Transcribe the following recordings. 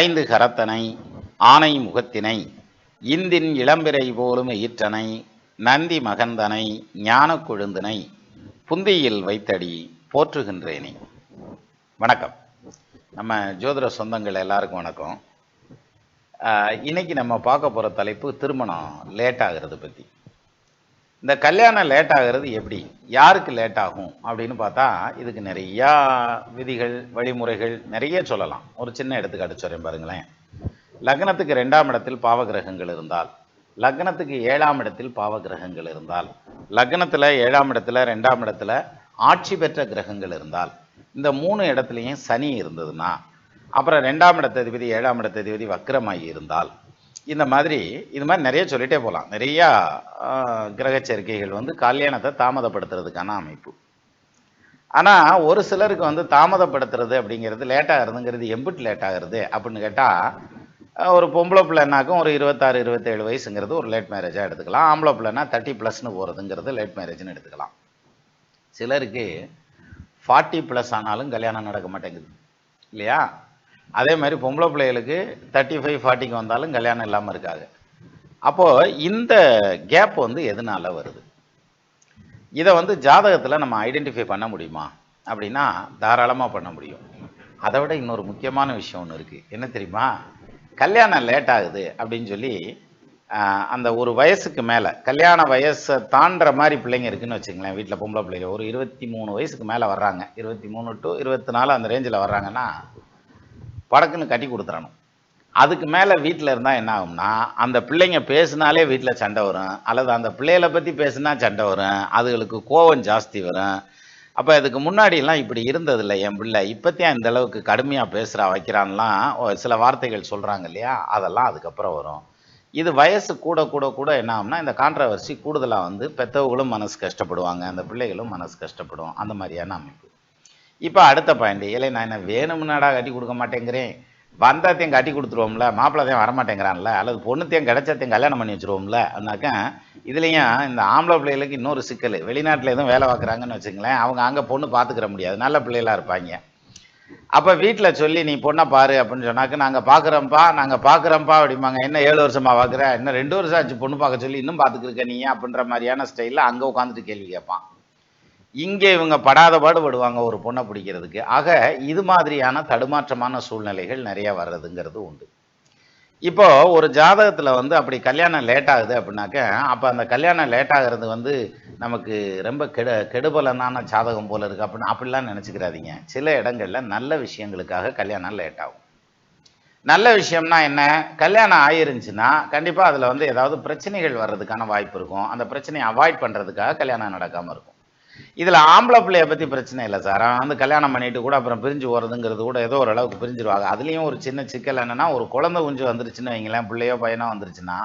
ஐந்து கரத்தனை ஆனை முகத்தினை இந்தின் இளம்பிறை போலும் ஈற்றனை நந்தி மகந்தனை ஞான கொழுந்தனை புந்தியில் வைத்தடி போற்றுகின்றேனே. வணக்கம். நம்ம ஜோதிட சொந்தங்கள் எல்லாருக்கும் வணக்கம். இன்னைக்கு நம்ம பார்க்க போகிற தலைப்பு திருமணம் லேட் ஆகிறது பற்றி இந்த கல்யாணம் லேட் ஆகிறது எப்படி? யாருக்கு லேட் ஆகும்? அப்படின்னு பார்த்தா இதுக்கு நிறையா விதிகள் வழிமுறைகள் நிறைய சொல்லலாம். ஒரு சின்ன எடுத்துக்காட்டு சொல்றேன் பாருங்களேன். லக்னத்துக்கு ரெண்டாம் இடத்தில் பாவகிரகங்கள் இருந்தால் லக்னத்துக்கு ஏழாம் இடத்தில் பாவகிரகங்கள் இருந்தால் லக்னத்தில் ஏழாம் இடத்துல ரெண்டாம் இடத்துல ஆட்சி பெற்ற கிரகங்கள் இருந்தால் இந்த மூணு இடத்துலையும் சனி இருந்ததுன்னா அப்புறம் ரெண்டாம் இடத்ததிபதி ஏழாம் இடத்ததிபதி வக்ரமாகி இருந்தால் இந்த மாதிரி இது மாதிரி நிறைய சொல்லிட்டே போகலாம் நிறையா கிரக சேர்க்கைகள் வந்து கல்யாணத்தை தாமதப்படுத்துறதுக்கான அமைப்பு. ஆனால் ஒரு சிலருக்கு வந்து தாமதப்படுத்துறது அப்படிங்கிறது லேட் ஆகுறதுங்கிறது எம்பிட்டு லேட் ஆகுறது அப்படின்னு கேட்டால் ஒரு பொம்பளை பிள்ளைனாக்கும் ஒரு இருபத்தாறு இருபத்தேழு வயசுங்கிறது ஒரு லேட் மேரேஜாக எடுத்துக்கலாம். ஆம்பளை பிள்ளைனா தேர்ட்டி ப்ளஸ்னு போகிறதுங்கிறது லேட் மேரேஜ்னு எடுத்துக்கலாம். சிலருக்கு ஃபார்ட்டி ப்ளஸ் ஆனாலும் கல்யாணம் நடக்க மாட்டேங்குது. இல்லையா? அதே மாதிரி பொம்பளை பிள்ளைகளுக்கு தேர்ட்டி ஃபைவ் ஃபார்ட்டிக்கு வந்தாலும் கல்யாணம் இல்லாமல் இருக்காங்க அப்போது இந்த கேப் வந்து எதனால வருது? இதை வந்து ஜாதகத்தில் நம்ம ஐடென்டிஃபை பண்ண முடியுமா? அப்படின்னா தாராளமாக பண்ண முடியும். அதை விட இன்னொரு முக்கியமான விஷயம் ஒன்று இருக்குது என்ன தெரியுமா? கல்யாணம் லேட் ஆகுது அப்படின்னு சொல்லி அந்த ஒரு வயசுக்கு மேலே கல்யாண வயசை தாண்டுற மாதிரி பிள்ளைங்க இருக்குன்னு வச்சுங்களேன் வீட்டில் பொம்பளை பிள்ளைங்க ஒரு இருபத்தி மூணு வயசுக்கு மேலே வர்றாங்க. இருபத்தி மூணு டு இருபத்தி நாலு அந்த ரேஞ்சில் வர்றாங்கன்னா படக்குன்னு கட்டி கொடுத்துறணும். அதுக்கு மேலே வீட்டில் இருந்தால் என்ன ஆகும்னா அந்த பிள்ளைங்க பேசினாலே வீட்டில் சண்டை வரும். அல்லது அந்த பிள்ளைகளை பற்றி பேசுனா சண்டை வரும். அதுகளுக்கு கோவம் ஜாஸ்தி வரும். அப்போ இதுக்கு முன்னாடிலாம் இப்படி இருந்ததில்லை. என் பிள்ளை இப்போத்தையும் இந்த அளவுக்கு கடுமையாக பேசுகிறா வைக்கிறான்லாம் சில வார்த்தைகள் சொல்கிறாங்க இல்லையா? அதெல்லாம் அதுக்கப்புறம் வரும். இது வயசு கூட கூட கூட என்ன ஆகும்னா இந்த கான்ட்ரவர்சி கூடுதலாக வந்து பெற்றவங்களும் மனசு கஷ்டப்படுவாங்க. அந்த பிள்ளைகளும் மனசு கஷ்டப்படும். அந்த மாதிரியான அமைப்பு. இப்போ அடுத்த பாயிண்ட் இல்லை நான் என்ன வேணும்னாடா கட்டி கொடுக்க மாட்டேங்கிறேன். வந்தாத்தையும் கட்டி கொடுத்துருவோம்ல மாப்பிள்ளத்தையும் வரமாட்டேங்கிறான்ல அல்லது பொண்ணுத்தையும் கிடைச்சத்தையும் கல்யாணம் பண்ணி வச்சுருவோம்ல அப்படின்னாக்கா இதுலேயும் இந்த ஆம்பளை பிள்ளைகளுக்கு இன்னொரு சிக்கல். வெளிநாட்டில் எதுவும் வேலை பார்க்குறாங்கன்னு வச்சுங்களேன் அவங்க அங்கே பொண்ணு பார்த்துக்கிற முடியாது. நல்ல பிள்ளைகளாக இருப்பாங்க. அப்போ வீட்டில் சொல்லி நீ பொண்ணை பாரு அப்படின்னு சொன்னாக்க நாங்கள் பார்க்குறோம்ப்பா நாங்கள் பார்க்குறோம்ப்பா அப்படிம்பாங்க. என்ன ஏழு வருஷமா பார்க்குற இன்னும் ரெண்டு வருஷம் ஆச்சு பொண்ணு பார்க்க சொல்லி இன்னும் பார்த்துக்கிருக்க நீ? அப்படின்ற மாதிரியான ஸ்டைலில் அங்கே உட்காந்துட்டு கேள்வி கேட்பான். இங்கே இவங்க படாத பாடுபடுவாங்க ஒரு பொண்ணை பிடிக்கிறதுக்கு. ஆக இது மாதிரியான தடுமாற்றமான சூழ்நிலைகள் நிறைய வர்றதுங்கிறது உண்டு. இப்போ ஒரு ஜாதகத்தில் வந்து அப்படி கல்யாணம் லேட் ஆகுது அப்படின்னாக்க அப்போ அந்த கல்யாணம் லேட் ஆகிறது வந்து நமக்கு ரொம்ப கெடு கெடுபலனான ஜாதகம் போல இருக்கு அப்படின்னு அப்படிலாம் நினச்சிக்கிறாதீங்க. சில இடங்களில் நல்ல விஷயங்களுக்காக கல்யாணம் லேட் ஆகும். நல்ல விஷயம்னா என்ன? கல்யாணம் ஆயிருந்துச்சுன்னா கண்டிப்பாக அதில் வந்து ஏதாவது பிரச்சனைகள் வர்றதுக்கான வாய்ப்பு இருக்கும். அந்த பிரச்சனையை அவாய்ட் பண்ணுறதுக்காக கல்யாணம் நடக்காமல் இருக்கும். இதில் ஆம்பளை பிள்ளைய பற்றி பிரச்சனை இல்லை சார். அவன் வந்து கல்யாணம் பண்ணிட்டு கூட அப்புறம் பிரிஞ்சு போகிறதுங்கிறது கூட ஏதோ ஓரளவுக்கு பிரிஞ்சிருவாங்க. அதுலேயும் ஒரு சின்ன சிக்கல் என்னன்னா ஒரு குழந்தை குஞ்சு வந்துருச்சுன்னு வைங்களேன் பிள்ளையோ பையனோ வந்துருச்சுன்னா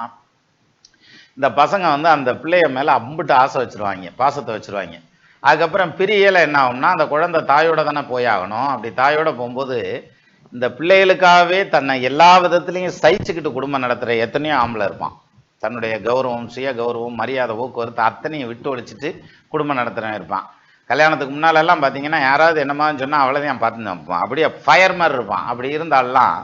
இந்த பசங்க வந்து அந்த பிள்ளைய மேலே அம்பிட்டு ஆசை வச்சிருவாங்க பாசத்தை வச்சிருவாங்க. அதுக்கப்புறம் பிரியலை என்ன ஆகும்னா அந்த குழந்தை தாயோட தானே போயாகணும் அப்படி தாயோட போகும்போது இந்த பிள்ளைகளுக்காகவே தன்னை எல்லா விதத்துலேயும் சகிச்சுக்கிட்டு குடும்பம் நடத்துகிற எத்தனையோ ஆம்பளை இருப்பான். தன்னுடைய கௌரவம் சுய கௌரவம் மரியாதை போக்குவரத்து அத்தனையும் விட்டு ஒழிச்சிட்டு குடும்பம் நடத்துகிறவன் இருப்பான். கல்யாணத்துக்கு முன்னாலெல்லாம் பார்த்தீங்கன்னா யாராவது என்னமான்னு சொன்னால் அவ்வளோதான் பார்த்து இருப்பான். அப்படியே ஃபயர் மாதிரி இருப்பான். அப்படி இருந்தாலாம்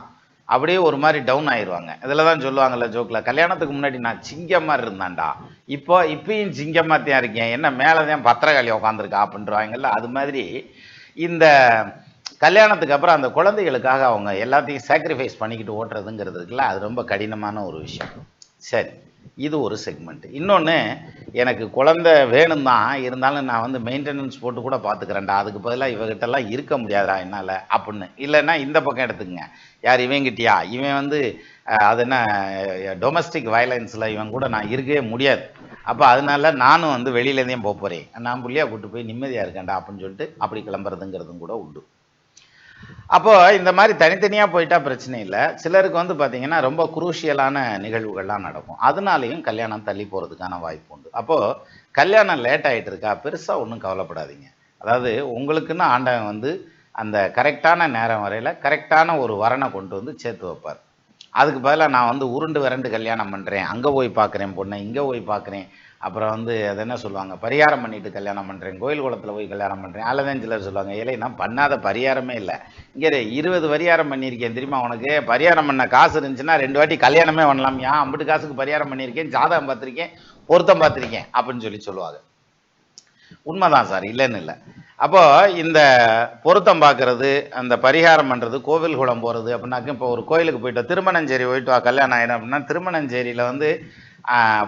அப்படியே ஒரு மாதிரி டவுன் ஆயிடுவாங்க இதில் தான் சொல்லுவாங்கல்ல ஜோக்கில் கல்யாணத்துக்கு முன்னாடி நான் சிங்கம் மாதிரி இருந்தான்டா. இப்போ இப்பயும் சிங்கமாக தான் இருக்கேன். என்ன மேலே தான் பத்திரகாளி உட்காந்துருக்கா அப்படின்றவாங்கல்ல. அது மாதிரி இந்த கல்யாணத்துக்கு அப்புறம் அந்த குழந்தைகளுக்காக அவங்க எல்லாத்தையும் சாக்ரிஃபைஸ் பண்ணிக்கிட்டு ஓட்டுறதுங்கிறது இருக்குல்ல அது ரொம்ப கடினமான ஒரு விஷயம். சரி இது ஒரு செக்மெண்ட் இன்னொன்று எனக்கு குழந்தை வேணும் தான் இருந்தாலும் நான் வந்து மெயின்டெனன்ஸ் போட்டு கூட பார்த்துக்கிறேன்டா அதுக்கு பதிலாக இவகிட்டலாம் இருக்க முடியாதா என்னால் அப்படின்னு. இல்லைன்னா இந்த பக்கம் எடுத்துக்கங்க. யார் இவங்கிட்டியா? இவன் வந்து அது என்ன டொமஸ்டிக் வயலன்ஸில் இவன் கூட நான் இருக்கவே முடியாது. அப்போ அதனால நானும் வந்து வெளியிலேருந்தே போக போகிறேன் நான் புள்ளியாக கூட்டு போய் நிம்மதியாக இருக்கேன்டா அப்படின்னு சொல்லிட்டு அப்படி கிளம்புறதுங்கிறதும் கூட உண்டு. அப்போ இந்த மாதிரி தனித்தனியாக போயிட்டா பிரச்சனை இல்லை. சிலருக்கு வந்து பார்த்தீங்கன்னா ரொம்ப குரூஷியலான நிகழ்வுகள்லாம் நடக்கும். அதனாலையும் கல்யாணம் தள்ளி போகிறதுக்கான வாய்ப்பு உண்டு. அப்போது கல்யாணம் லேட் ஆகிட்டு இருக்கா? பெருசாக ஒன்றும் கவலைப்படாதீங்க. அதாவது உங்களுக்குன்னு ஆண்டவன் வந்து அந்த கரெக்டான நேரம் வரையில் கரெக்டான ஒரு வரனை கொண்டு வந்து சேர்த்து வைப்பார். அதுக்கு பதிலாக நான் வந்து உருண்டு விரண்டு கல்யாணம் பண்ணுறேன் அங்கே போய் பார்க்குறேன் பொண்ணை இங்கே போய் பார்க்குறேன் அப்புறம் வந்து அது என்ன சொல்லுவாங்க? பரிகாரம் பண்ணிட்டு கல்யாணம் பண்ணுறேன் கோயில் குளத்தில் போய் கல்யாணம் பண்ணுறேன் அல்லதான் சிலர் சொல்லுவாங்க. இல்லை நான் பண்ணாத பரிகாரமே இல்லை. இங்கே இருபது பரிகாரம் பண்ணியிருக்கேன் தெரியுமா உனக்கு? பரிகாரம் பண்ண காசு இருந்துச்சுன்னா ரெண்டு வாட்டி கல்யாணமே பண்ணலாம். ஏன் அம்பிட்டு காசுக்கு பரிகாரம் பண்ணியிருக்கேன். ஜாதகம் பார்த்துருக்கேன். பொருத்தம் பார்த்துருக்கேன். அப்படின்னு சொல்லி சொல்லுவாங்க. உண்மைதான் சார். இல்லைன்னு இல்லை. அப்போ இந்த பொருத்தம் பார்க்குறது அந்த பரிகாரம் பண்ணுறது கோவில் குளம் போகிறது அப்படின்னாக்க இப்போ ஒரு கோயிலுக்கு போயிட்டு திருமணஞ்சேரி போயிட்டு வா கல்யாணம் ஆகிடும் அப்படின்னா திருமணஞ்சேரியில் வந்து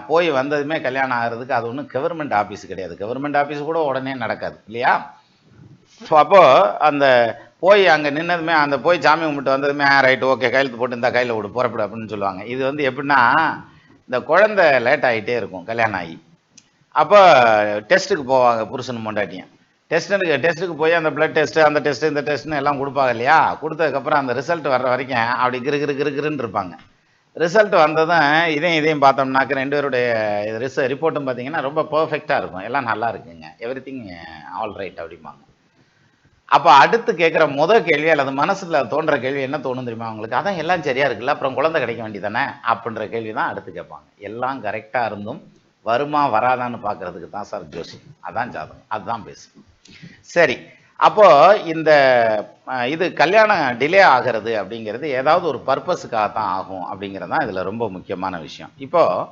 போய் வந்ததுமே கல்யாணம் ஆகிறதுக்கு அது ஒன்றும் கவர்மெண்ட் ஆஃபீஸ் கிடையாது. கவர்மெண்ட் ஆஃபீஸ் கூட உடனே நடக்காது இல்லையா? ஸோ அப்போது அந்த போய் அங்கே நின்னதுமே அந்த போய் சாமி கும்பிட்டு வந்ததுமே ரைட்டு ஓகே கையெழுத்து போட்டு இந்த கையில் விடு புறப்படு அப்படின்னு சொல்லுவாங்க. இது வந்து எப்படின்னா இந்த குழந்தை லேட் ஆகிட்டே இருக்கும் கல்யாணம் ஆகி. அப்போ டெஸ்ட்டுக்கு போவாங்க புருஷன் மொண்டாட்டியும் டெஸ்ட்டுக்கு டெஸ்ட்டுக்கு போய் அந்த பிளட் டெஸ்ட்டு அந்த டெஸ்ட்டு இந்த டெஸ்ட்னு எல்லாம் கொடுப்பாங்க இல்லையா? கொடுத்ததுக்கப்புறம் அந்த ரிசல்ட் வர்ற வரைக்கும் அப்படி கிரு கிரு கிரு கிருன்னு இருப்பாங்க. ரிசல்ட் வந்ததும் இதையும் இதையும் பார்த்தோம்னாக்க ரெண்டு பேருடைய ரிச ரிப்போர்ட்டும் பார்த்தீங்கன்னா ரொம்ப பர்ஃபெக்டாக இருக்கும். எல்லாம் நல்லா இருக்குங்க. எவ்ரி திங் ஆல் ரைட் அப்படிம்பாங்க. அப்போ அடுத்து கேட்குற முத கேள்வி அல்லது மனசில் தோன்ற கேள்வி என்ன தோணும் தெரியுமா அவங்களுக்கு அதான் எல்லாம் சரியாக இருக்குல்ல அப்புறம் குழந்தை கிடைக்க வேண்டியதானே அப்படின்ற கேள்வி தான் அடுத்து கேட்பாங்க. எல்லாம் கரெக்டாக இருந்தும் வருமா வராதான்னு பார்க்கறதுக்கு தான் சார் ஜோசி அதான் ஜாதகம். அதுதான் பேசும் சரி. அப்போ இந்த இது கல்யாணம் டிலே ஆகிறது அப்படிங்கிறது ஏதாவது ஒரு பர்பஸுக்காக தான் ஆகும் அப்படிங்கிறது தான் இதில் ரொம்ப முக்கியமான விஷயம். இப்போது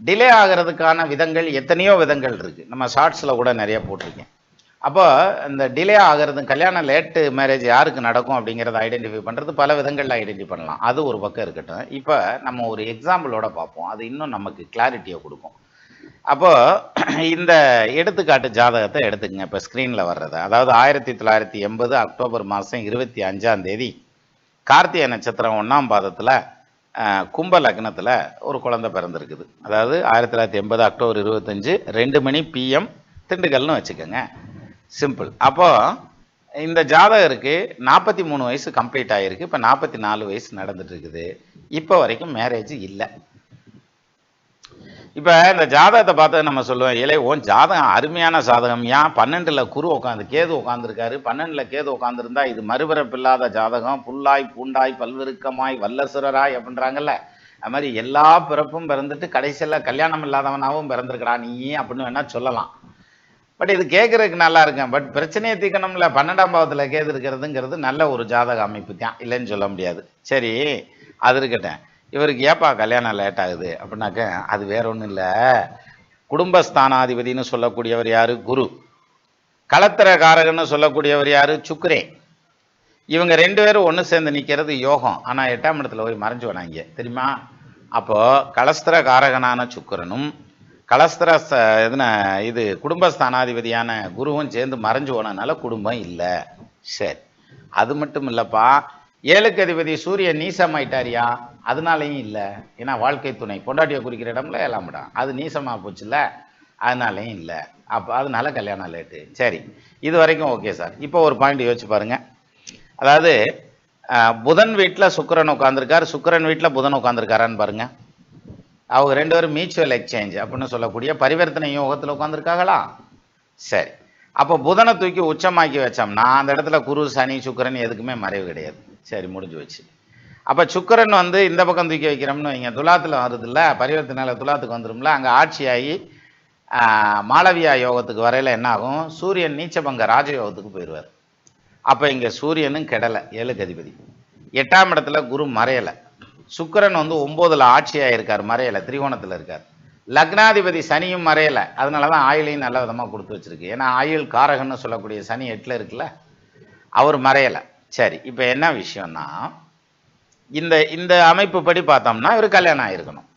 டிலே ஆகிறதுக்கான விதங்கள் எத்தனையோ விதங்கள் இருக்குது நம்ம ஷார்ட்ஸில் கூட நிறைய போட்டிருக்கேன். அப்போ இந்த டிலே ஆகிறது கல்யாணம் லேட்டு மேரேஜ் யாருக்கு நடக்கும் அப்படிங்கிறத ஐடென்டிஃபை பண்ணுறது பல விதங்களில் ஐடென்டிஃபை பண்ணலாம். அது ஒரு பக்கம் இருக்கட்டும். இப்போ நம்ம ஒரு எக்ஸாம்பிளோட பார்ப்போம். அது இன்னும் நமக்கு கிளாரிட்டியை கொடுக்கும். அப்போ இந்த எடுத்துக்காட்டு ஜாதகத்தை எடுத்துக்கங்க. இப்போ ஸ்க்ரீனில் வர்றது. அதாவது ஆயிரத்தி தொள்ளாயிரத்தி எண்பது அக்டோபர் மாதம் இருபத்தி அஞ்சாம் தேதி கார்த்திகை நட்சத்திரம் ஒன்றாம் பாதத்தில் கும்ப லக்னத்தில் ஒரு குழந்தை பிறந்திருக்குது. அதாவது ஆயிரத்தி தொள்ளாயிரத்தி எண்பது அக்டோபர் இருபத்தஞ்சு ரெண்டு மணி பிஎம் திண்டுக்கல்னு வச்சுக்கோங்க. சிம்பிள் அப்போ இந்த ஜாதகருக்கு நாற்பத்தி மூணு வயசு கம்ப்ளீட் ஆகிருக்கு இப்போ நாற்பத்தி நாலு வயசு நடந்துட்டு இருக்குது. இப்போ வரைக்கும் மேரேஜ் இல்லை. இப்போ இந்த ஜாதகத்தை பார்த்து நம்ம சொல்லுவோம் இலை ஓன் ஜாதகம் அருமையான ஜாதகம். ஏன்? பன்னெண்டில் குரு உட்காந்து கேது உட்காந்துருக்காரு பன்னெண்டில் கேது உட்காந்துருந்தா இது மறுபிறப்பில்லாத ஜாதகம். புல்லாய் பூண்டாய் பல்விருக்கமாய் வல்லசுரராய் அப்படின்றாங்கல்ல. அது மாதிரி எல்லா பிறப்பும் பிறந்துட்டு கடைசியில் கல்யாணம் இல்லாதவனாகவும் பிறந்திருக்கிறா நீ அப்படின்னு வேணால் சொல்லலாம். பட் இது கேட்குறதுக்கு நல்லா இருக்கேன் பட் பிரச்சனையை தீக்கணும்ல பன்னெண்டாம் பாவத்தில் கேது இருக்கிறதுங்கிறது நல்ல ஒரு ஜாதக அமைப்பு தான். இல்லைன்னு சொல்ல முடியாது. சரி அது இருக்கட்டேன் இவருக்கு ஏப்பா கல்யாணம் லேட் ஆகுது? அப்படின்னாக்க அது வேற ஒன்றும் இல்லை. குடும்பஸ்தானாதிபதினு சொல்லக்கூடியவர் யாரு? குரு. களத்திரகாரகன்னு சொல்லக்கூடியவர் யாரு? சுக்ரே இவங்க ரெண்டு பேரும் ஒன்று சேர்ந்து நிற்கிறது யோகம். ஆனால் எட்டாம் இடத்துல போய் மறைஞ்சு வராங்க தெரியுமா? அப்போது கலஸ்திர காரகனான சுக்கிரனும் கலஸ்திர ச- இதுன இது குடும்பஸ்தானாதிபதியான குருவும் சேர்ந்து மறைஞ்சு போனதுனால குடும்பம் இல்லை. சரி. அது மட்டும் இல்லைப்பா. ஏழுக்கு அதிபதி சூரியன் நீசமாயிட்டாரியா? அதனாலையும் இல்லை. ஏன்னா வாழ்க்கை துணை. பொண்டாட்டியை குறிக்கிற இடம்ல ஏழாம் இடம் அது நீசமாக போச்சுல்ல? அதனாலையும் இல்லை. அப்போ அதனால கல்யாணம் லேட்டு. சரி. இது வரைக்கும் ஓகே சார். இப்போ ஒரு பாயிண்ட் யோசிச்சு பாருங்கள் அதாவது புதன் வீட்டில் சுக்கிரன் உட்காந்துருக்கார் சுக்கரன் வீட்டில் புதன் உட்காந்துருக்காரான்னு பாருங்கள் அவங்க ரெண்டு பேரும் மியூச்சுவல் எக்ஸ்சேஞ்ச் அப்படின்னு சொல்லக்கூடிய பரிவர்த்தனை யோகத்தில் உட்காந்துருக்காங்களா சரி. அப்போ புதனை தூக்கி உச்சமாக்கி வச்சோம்னா அந்த இடத்துல குரு சனி சுக்கரன் எதுக்குமே மறைவு கிடையாது. சரி முடிஞ்சு வச்சு அப்போ சுக்கிரன் வந்து இந்த பக்கம் தூக்கி வைக்கிறோம்னு வைங்க. துலாத்தில் வருதுல்ல பரிவர்த்தனையில் துலாத்துக்கு வந்துடும்ல அங்கே ஆட்சியாகி மாளவியா யோகத்துக்கு வரையில் என்ன ஆகும் சூரியன் நீச்சபங்க ராஜயோகத்துக்கு போயிடுவார். அப்போ இங்கே சூரியனும் கெடலை ஏழு கதிபதி. எட்டாம் இடத்துல குரு மறையலை. சுக்கிரன் வந்து ஒம்போதில் ஆட்சியாக இருக்கார் மறையலை திரிகோணத்தில் இருக்கார். லக்னாதிபதி சனியும் மறையலை. அதனால தான் ஆயுளையும் நல்ல விதமாக கொடுத்து வச்சிருக்கு. ஏன்னா ஆயுள் காரகன்னு சொல்லக்கூடிய சனி எட்டில் இருக்குல்ல அவர் மறையலை. சரி இப்போ என்ன விஷயம்னா இந்த இந்த அமைப்பு படி பார்த்தோம்னா இவர் கல்யாணம் ஆகிருக்கணும்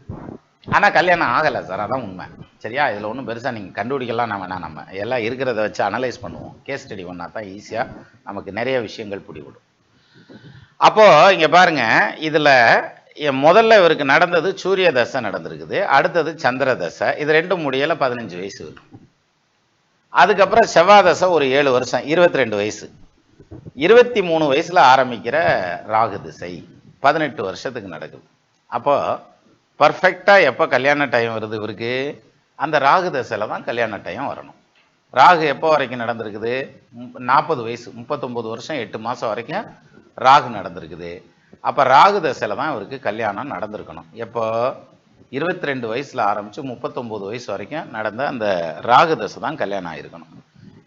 ஆனால் கல்யாணம் ஆகலை சார் அதான் உண்மை. சரியா? இதில் ஒன்றும் பெருசாக நீங்கள் கண்டுபிடிக்கலாம் நான் வேணா நம்ம எல்லாம் இருக்கிறத வச்சு அனலைஸ் பண்ணுவோம். கேஸ் ஸ்டடி ஒன்றா தான் ஈஸியாக நமக்கு நிறைய விஷயங்கள் பிடிவிடும் அப்போது இங்கே பாருங்க இதில் முதல்ல இவருக்கு நடந்தது சூரிய தசை நடந்திருக்குது. அடுத்தது சந்திர தசை இது ரெண்டும் முடியல பதினஞ்சு வயசு வரும் அதுக்கப்புறம் செவ்வாய் தசை ஒரு ஏழு வருஷம் இருபத்தி ரெண்டு வயசு. இருபத்தி மூணு வயசில் ஆரம்பிக்கிற ராகு திசை. பதினெட்டு வருஷத்துக்கு நடக்குது. அப்போ பர்ஃபெக்டாக எப்போ கல்யாண டைம் வருது இவருக்கு? அந்த ராகு தசையில் தான் கல்யாண டைம் வரணும். ராகு எப்போ வரைக்கும் நடந்திருக்குது? நாற்பது வயசு முப்பத்தொம்போது வருஷம் எட்டு மாதம் வரைக்கும் ராகு நடந்திருக்குது. அப்போ ராகு தசையில் தான் இவருக்கு கல்யாணம் நடந்திருக்கணும். எப்போ? இருபத்தி ரெண்டு வயசில் ஆரம்பித்து முப்பத்தொம்போது வயசு வரைக்கும் நடந்த அந்த ராகு தசை தான் கல்யாணம் ஆயிருக்கணும்.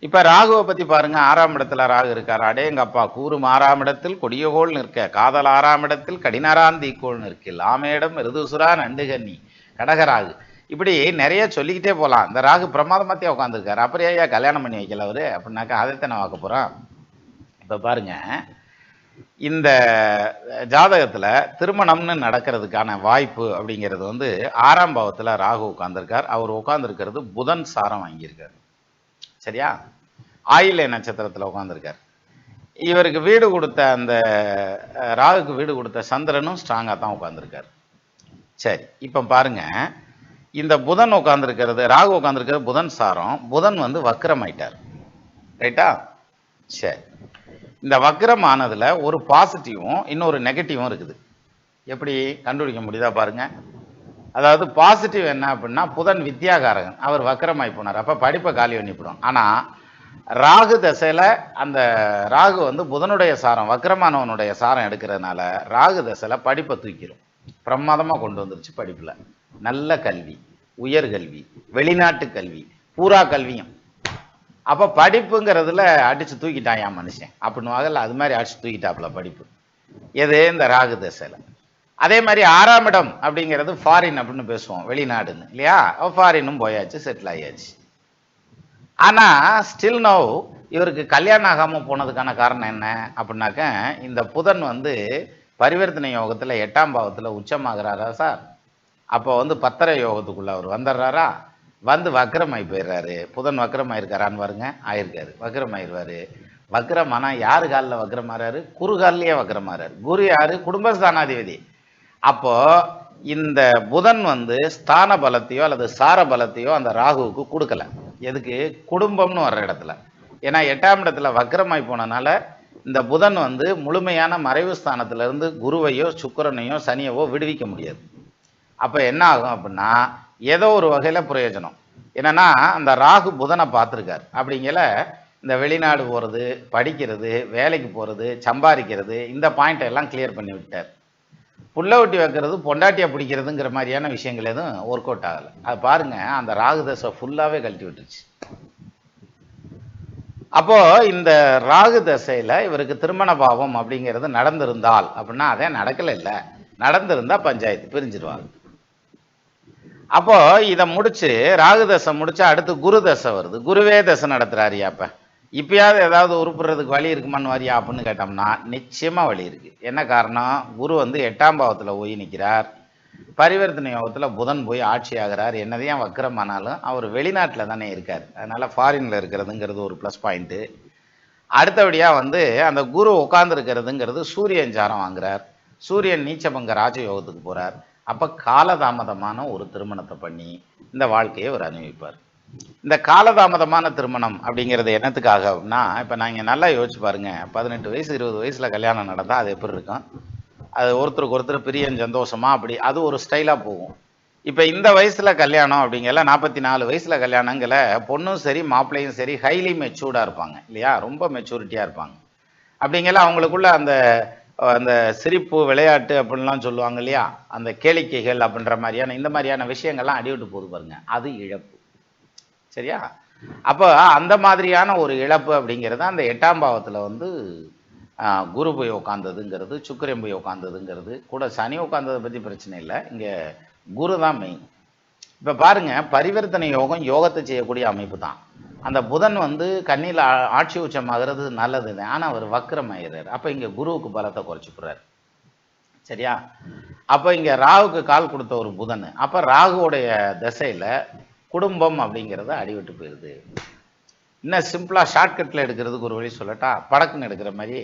இப்ப ராகுவை பத்தி பாருங்க. ஆறாம் இடத்துல ராகு இருக்கார். அடே எங்க அப்பா கூறும் ஆறாம் இடத்தில் கொடியகோள் நிற்க காதல் ஆறாம் இடத்தில் கடினரான் தீக்கோள் நிற்கில் ஆமேடம் ரிதுசுரா நண்டுகன்னி கடகராகு. இப்படி நிறைய சொல்லிக்கிட்டே போகலாம் இந்த ராகு பிரமாதமாத்தே உட்காந்துருக்காரு அப்புறம் ஐயா கல்யாணம் பண்ணி வைக்கல அவரு? அப்படின்னாக்கா அதைத்தானே வாக்க போறோம் இப்ப பாருங்க. இந்த ஜாதகத்துல திருமணம்னு நடக்கிறதுக்கான வாய்ப்பு அப்படிங்கிறது வந்து ஆறாம் பாவத்துல ராகு உட்காந்துருக்கார் அவர் உட்காந்துருக்கிறது புதன் சாரம் வாங்கியிருக்கார். சரியா? ஆயிலை நட்சத்திரத்தில் உட்காந்துருக்கார் இவருக்கு வீடு கொடுத்த அந்த ராகுக்கு வீடு கொடுத்த சந்திரனும் ஸ்ட்ராங்காக தான் உட்காந்துருக்கார் சரி இப்போ பாருங்க. இந்த புதன் உட்காந்துருக்கிறது ராகு உட்காந்துருக்கிறது புதன் சாரம். புதன் வந்து வக்ரமாயிட்டார் ரைட்டா? சரி. இந்த வக்கரம் ஆனதில் ஒரு பாசிட்டிவும் இன்னொரு நெகட்டிவும் இருக்குது. எப்படி? கண்டுபிடிக்க முடியுதா பாருங்கள் அதாவது பாசிட்டிவ் என்ன அப்படின்னா புதன் வித்யாகாரகன். அவர் வக்கரமாய் போனார். அப்போ படிப்பை காலி பண்ணிவிடும் ஆனால் ராகு தசையில் அந்த ராகு வந்து புதனுடைய சாரம் வக்கரமானவனுடைய சாரம் எடுக்கிறதுனால ராகு தசையில் படிப்பை தூக்கிடும் பிரமாதமா கொண்டு வந்துருச்சு படிப்புல. நல்ல கல்வி உயர்கல்வி வெளிநாட்டு கல்வி பூரா கல்வியும். அப்போ படிப்புங்கிறதுல அடிச்சு தூக்கிட்டான் என் மனுஷன். அப்படின்னு வாங்கல அது மாதிரி அடிச்சு தூக்கிட்டாப்புல படிப்பு. எது? இந்த ராகு தசையில். அதே மாதிரி ஆறாம் இடம் அப்படிங்கிறது ஃபாரின் அப்படின்னு பேசுவோம் வெளிநாடுன்னு. இல்லையா? ஃபாரினும் போயாச்சு செட்டில் ஆயாச்சு. ஆனால் ஸ்டில் நோ இவருக்கு கல்யாணம் ஆகாமல் போனதுக்கான காரணம் என்ன அப்படின்னாக்க இந்த புதன் வந்து பரிவர்த்தனை யோகத்தில் எட்டாம் பாவத்தில் உச்சமாகிறாரா சார்? அப்போ வந்து பத்தரை யோகத்துக்குள்ள அவர் வந்துடுறாரா? வந்து வக்ரமாய் போயிடுறாரு. புதன் வக்ரமாயிருக்காரான்னு பாருங்க ஆயிருக்காரு. வக்ரமாயிருவாரு. வக்ரமானா யார் காலில் வக்ரமாறாரு? குரு காலிலேயே வக்ரமாறாரு. குரு யார்? குடும்பஸ்தானாதிபதி. அப்போ இந்த புதன் வந்து ஸ்தான பலத்தையோ அல்லது சார பலத்தையோ அந்த ராகுவுக்கு கொடுக்கல. எதுக்கு? குடும்பம்னு வர்ற இடத்துல. ஏன்னா எட்டாம் இடத்துல வக்கரமாய் போனனால இந்த புதன் வந்து முழுமையான மறைவு ஸ்தானத்திலிருந்து குருவையோ சுக்கரனையோ சனியவோ விடுவிக்க முடியாது. அப்போ என்ன ஆகும் அப்படின்னா ஏதோ ஒரு வகையில் பிரயோஜனம். என்னன்னா அந்த ராகு புதனை பார்த்துருக்காரு. அப்படிங்கல இந்த வெளிநாடு போகிறது படிக்கிறது வேலைக்கு போகிறது சம்பாதிக்கிறது இந்த பாயிண்ட் எல்லாம் கிளியர் பண்ணி விட்டார். புள்ள ஒட்டி வைக்கிறது பொண்டாட்டியை பிடிக்கிறதுங்கிற மாதிரியான விஷயங்கள் எதுவும் ஒர்க் அவுட் ஆகலை. அது பாருங்க அந்த ராகு தசை ஃபுல்லாவே கழட்டி விட்டுருச்சு. அப்போ இந்த ராகு தசையில் இவருக்கு திருமண பாவம் அப்படிங்கிறது நடந்திருந்தால் அப்படின்னா அதே நடக்கல இல்ல. நடந்திருந்தால் பஞ்சாயத்து பிரிஞ்சிருவாங்க. அப்போ இதை முடிச்சு ராகு தசை முடித்தா அடுத்து குரு தசை வருது. குருவே தசை நடத்துறாருயா அப்ப. இப்பயாவது ஏதாவது உருப்புறதுக்கு வழி இருக்குமான்னு வரியா அப்படின்னு கேட்டோம்னா நிச்சயமாக வழி இருக்குது என்ன காரணம்? குரு வந்து எட்டாம் பாவத்தில் போய் நிற்கிறார் பரிவர்த்தனை யோகத்தில் புதன் போய் ஆட்சி ஆகிறார். என்னதையும் வக்கரமானாலும் அவர் வெளிநாட்டில் தானே இருக்கார். அதனால் ஃபாரினில் இருக்கிறதுங்கிறது ஒரு ப்ளஸ் பாயிண்ட்டு அடுத்தபடியாக வந்து அந்த குரு உட்காந்துருக்கிறதுங்கிறது சூரியன் சாரம் வாங்குறார். சூரியன் நீச்சபங்க ராஜயோகத்துக்கு போகிறார் அப்போ காலதாமதமான ஒரு திருமணத்தை பண்ணி இந்த வாழ்க்கையை அவர் அனுபவிப்பார் இந்த காலதாமதமான திருமணம் அப்படிங்கிறது என்னத்துக்காக அப்படின்னா இப்போ நாங்கள் நல்லா யோசிச்சு பாருங்க. பதினெட்டு வயசு இருபது வயசுல கல்யாணம் நடந்தா அது எப்படி இருக்கும்? அது ஒருத்தருக்கு ஒருத்தர் பிரியன் சந்தோஷமா அப்படி அது ஒரு ஸ்டைலா போகும். இப்போ இந்த வயசுல கல்யாணம் அப்படிங்கல நாற்பத்தி நாலு வயசுல கல்யாணங்கிற பொண்ணும் சரி மாப்பிள்ளையும் சரி ஹைலி மெச்சூர்டா இருப்பாங்க இல்லையா? ரொம்ப மெச்சூரிட்டியாக இருப்பாங்க. அப்படிங்கல அவங்களுக்குள்ள அந்த அந்த சிரிப்பு விளையாட்டு அப்படின்லாம் சொல்லுவாங்க இல்லையா? அந்த கேளிக்கைகள் அப்படின்ற மாதிரியான இந்த மாதிரியான விஷயங்கள்லாம் அடிவிட்டு போகுது பாருங்க. அது இழப்பு. சரியா? அப்போ அந்த மாதிரியான ஒரு இழப்பு அப்படிங்கிறது அந்த எட்டாம் பாவத்தில் வந்து குரு போய் உட்காந்ததுங்கிறது சுக்கரன் போய் உட்காந்ததுங்கிறது கூட சனி உட்காந்ததை பற்றி பிரச்சனை இல்லை. இங்கே குரு தான் மெயின் இப்போ பாருங்க பரிவர்த்தனை யோகம் யோகத்தை செய்யக்கூடிய அமைப்பு தான். அந்த புதன் வந்து கண்ணியில் ஆட்சி உச்சமாகிறது நல்லது தான். ஆனால் அவர் வக்கரமாயிடுறார் அப்போ இங்கே குருவுக்கு பலத்தை குறைச்சிக்கிறார் சரியா? அப்போ இங்கே ராகுக்கு கால் கொடுத்த ஒரு புதன். அப்போ ராகுவோடைய திசையில் குடும்பம் அப்படிங்கிறது அடிவிட்டு போயிடுது இன்னும் சிம்பிளாக ஷார்ட்கட்டில் எடுக்கிறதுக்கு ஒரு வழி சொல்லட்டா படக்குன்னு எடுக்கிற மாதிரி.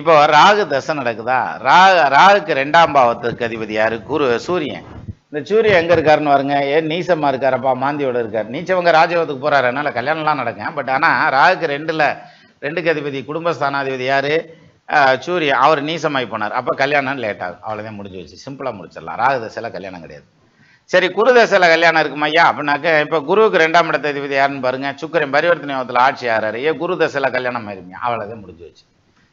இப்போ ராகு தசை நடக்குதா? ராகு ராகுக்கு ரெண்டாம் பாவத்துக்கு அதிபதி யாரு? குரு சூரியன். இந்த சூரியன் எங்கே இருக்காருன்னு பாருங்க. ஏன் நீசமா இருக்காரப்பா மாந்தியோட இருக்கார். நீச்சவங்க ராஜயோகத்துக்கு போகிறாரு அதனால் கல்யாணம்லாம் நடக்கும். பட் ஆனால் ராகுக்கு ரெண்டில் ரெண்டுக்கு அதிபதி குடும்பஸ்தானாதிபதி யார்? சூரியன். அவர் நீசமாகி போனார். அப்போ கல்யாணம் லேட் ஆகும் அவ்வளவுதான் முடிஞ்சு வச்சு சிம்பிளாக முடிச்சிடலாம். ராகு தசையில் கல்யாணம் கிடையாது. சரி குருதசையில் கல்யாணம் இருக்குமா ஐயா? அப்படின்னாக்க இப்போ குருவுக்கு ரெண்டாம் இடத்த அதிபதி யாருன்னு பாருங்க. சுக்கரன் பரிவர்த்தனை யோகத்தில் ஆட்சி ஆறாரு. ஏன் குருதசையில் கல்யாணம் ஆயிருமே. அவ்வளோதான் முடிஞ்சு வச்சு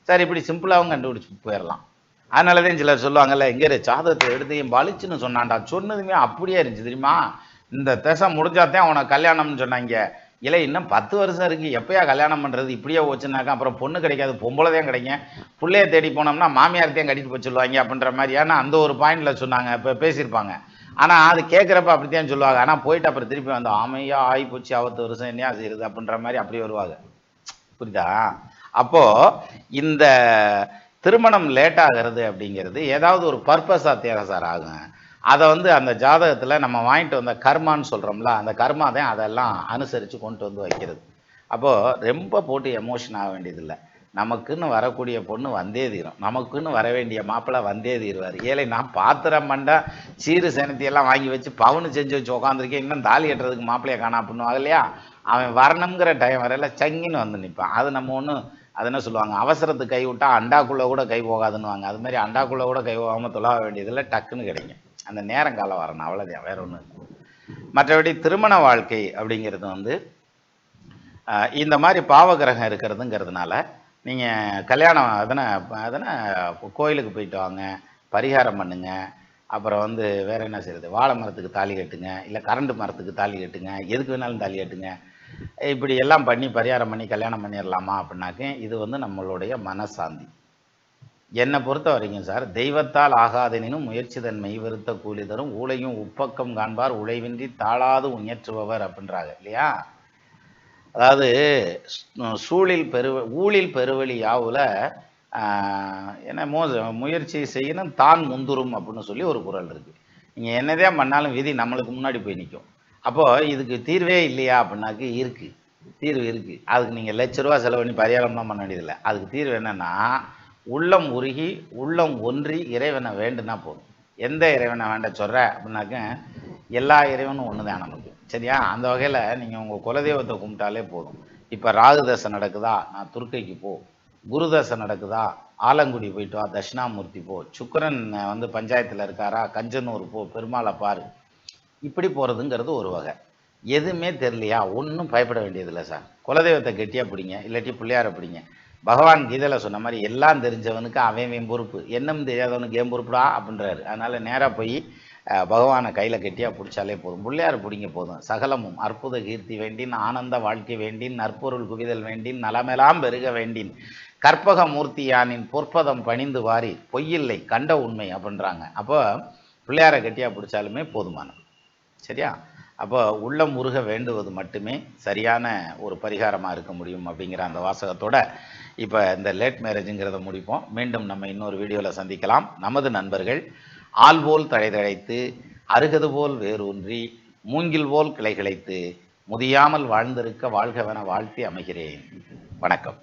சரி இப்படி சிம்பிளாகவும் கண்டுபிடிச்சு போயிடலாம் அதனாலதான் சிலர் சொல்லுவாங்கல்ல எங்கே சாதத்தை எடுத்து என் பளிச்சுன்னு சொன்னான்டா. சொன்னதுமே அப்படியே இருந்துச்சு தெரியுமா? இந்த தசை முடிஞ்சாதான் அவனை கல்யாணம்னு சொன்னாங்க. இல்லை இன்னும் பத்து வருஷம் இருக்கு. எப்பயா கல்யாணம் பண்ணுறது இப்படியே போச்சுனாக்கா அப்புறம் பொண்ணு கிடைக்காது பொம்பளை தான் கிடைக்கும். பிள்ளைய தேடி போனோம்னா மாமியார்த்தையும் கட்டிட்டு போய் சொல்லுவாங்க அப்படின்ற மாதிரியான அந்த ஒரு பாயிண்டில் சொன்னாங்க. இப்போ பேசியிருப்பாங்க. ஆனால் அது கேட்குறப்ப அப்படித்தான் சொல்லுவாங்க. ஆனால் போயிட்டு அப்புறம் திருப்பி வந்து ஆமையா ஆகி போச்சு அவத்து வருஷம் என்னையா செய்யுது அப்படின்ற மாதிரி அப்படி வருவாங்க. புரியுதா? அப்போது இந்த திருமணம் லேட் ஆகிறது அப்படிங்கிறது ஏதாவது ஒரு பர்பஸாக தேவை சார் ஆகும். அதை வந்து அந்த ஜாதகத்தில் நம்ம வாங்கிட்டு வந்த கர்மான்னு சொல்கிறோம்ல அந்த கர்மா தான் அதெல்லாம் அனுசரித்து கொண்டு வந்து வைக்கிறது. அப்போது ரொம்ப போட்டு எமோஷன் ஆக வேண்டியதில்லை. நமக்குன்னு வரக்கூடிய பொண்ணு வந்தே தீரும். நமக்குன்னு வர வேண்டிய மாப்பிள்ளை வந்தே தீருவார். ஏழை நான் பாத்திரம் பண்ணா சீரு சேனத்தையெல்லாம் வாங்கி வச்சு பவுனு செஞ்சு வச்சு உட்காந்துருக்கேன் இன்னும் தாலி எட்டுறதுக்கு மாப்பிள்ளைய காணா பண்ணுவாங்க இல்லையா? அவன் வரணுங்கிற டைம் வரையில சங்கின்னு வந்து நிற்பான் அது நம்ம ஒன்றும் அது என்ன சொல்லுவாங்க? அவசரத்துக்கு கை விட்டால் அண்டாக்குள்ளே கூட கை போகாதுன்னுவாங்க. அது மாதிரி அண்டாக்குள்ளே கூட கை போகாமல் தொழாக வேண்டியதில்லை டக்குன்னு கிடைக்கும் அந்த நேரம் காலம் வரணும். அவ்வளோதான் வேற ஒன்று மற்றபடி திருமண வாழ்க்கை அப்படிங்கிறது வந்து இந்த மாதிரி பாவகிரகம் இருக்கிறதுங்கிறதுனால நீங்கள் கல்யாணம் அதனை அதனை கோயிலுக்கு போயிட்டு வாங்க பரிகாரம் பண்ணுங்க அப்புறம் வந்து வேற என்ன செய்யறது வாழை மரத்துக்கு தாலி கட்டுங்க இல்லை கரண்ட் மரத்துக்கு தாலி கட்டுங்க எதுக்கு வேணாலும் தாலி கட்டுங்க. இப்படி எல்லாம் பண்ணி பரிகாரம் பண்ணி கல்யாணம் பண்ணிடலாமா அப்படின்னாக்க இது வந்து நம்மளுடைய மனசாந்தி. என்னை பொறுத்த வரைக்கும் சார் தெய்வத்தால் ஆகாதெனினும் முயற்சி தன்மை வருத்த கூலி தரும் ஊழையும் உப்பக்கம் காண்பார் உழைவின்றி தாழாது உயற்றுபவர் அப்படின்றாங்க இல்லையா? அதாவது சூழில் பெரு ஊழில் பெருவழி யாவில் என்ன மோ முயற்சி செய்யணும் தான் முந்துரும் அப்படின்னு சொல்லி ஒரு குரல் இருக்குது நீங்கள் என்னதான் பண்ணாலும் விதி நம்மளுக்கு முன்னாடி போய் நிற்கும் அப்போது இதுக்கு தீர்வே இல்லையா அப்படின்னாக்கு இருக்குது தீர்வு இருக்குது அதுக்கு நீங்கள் லட்ச ரூபா செலவு பண்ணி பரிகாரம்லாம் பண்ண வேண்டியதில்லை. அதுக்கு தீர்வு என்னென்னா உள்ளம் உருகி உள்ளம் ஒன்றி இறைவனை வேண்டுனா போதும். எந்த இறைவனை வேண்ட சொல்கிற அப்படின்னாக்க எல்லா இறைவனும் ஒன்று தான் நமக்கு. சரியா? அந்த வகையில் நீங்கள் உங்கள் குலதெய்வத்தை கும்பிட்டாலே போதும். இப்போ ராகு தசை நடக்குதா? நான் துர்க்கைக்கு போ. குரு தசை நடக்குதா? ஆலங்குடி போயிட்டு வா தட்சிணாமூர்த்தி போ. சுக்கரன் வந்து பஞ்சாயத்தில் இருக்காரா? கஞ்சனூர் போ பெருமாளை பாரு. இப்படி போகிறதுங்கிறது ஒரு வகை. எதுவுமே தெரியலையா? ஒன்றும் பயப்பட வேண்டியதில்லை சார். குலதெய்வத்தை கெட்டியாக பிடிங்க இல்லாட்டி பிள்ளையார பிடிங்க. பகவான் கீதையில் சொன்ன மாதிரி எல்லாம் தெரிஞ்சவனுக்கு அவன் பொறுப்பு. என்னும் தெரியாதவனுக்கு ஏன் பொறுப்புடா? அப்படின்றாரு. அதனால நேராக போய் பகவானை கையில் கெட்டியாக பிடிச்சாலே போதும். பிள்ளையார் பிடிங்க போதும். சகலமும் அற்புத கீர்த்தி வேண்டின் ஆனந்த வாழ்க்கை வேண்டின் நற்பொருள் குவிதல் வேண்டின் நலமெல்லாம் பெருக வேண்டின் கற்பக மூர்த்தியானின் பொற்பதம் பணிந்து வாரி பொய்யில்லை கண்ட உண்மை அப்படின்றாங்க. அப்போ பிள்ளையாரை கட்டியாக பிடிச்சாலுமே போதுமானது. சரியா? அப்போ உள்ளம் உருக வேண்டுவது மட்டுமே சரியான ஒரு பரிகாரமாக இருக்க முடியும் அப்படிங்கிற அந்த வாசகத்தோட இப்போ இந்த லேட் மேரேஜுங்கிறத முடிப்போம். மீண்டும் நம்ம இன்னொரு வீடியோவில் சந்திக்கலாம். நமது நண்பர்கள் ஆள் போல் தழைதழைத்து அருகது போல் வேரூன்றி மூங்கில் போல் கிளை கிளைத்து முதியாமல் வாழ்ந்திருக்க வாழ்கவென வாழ்த்தி அமைகிறேன். வணக்கம்.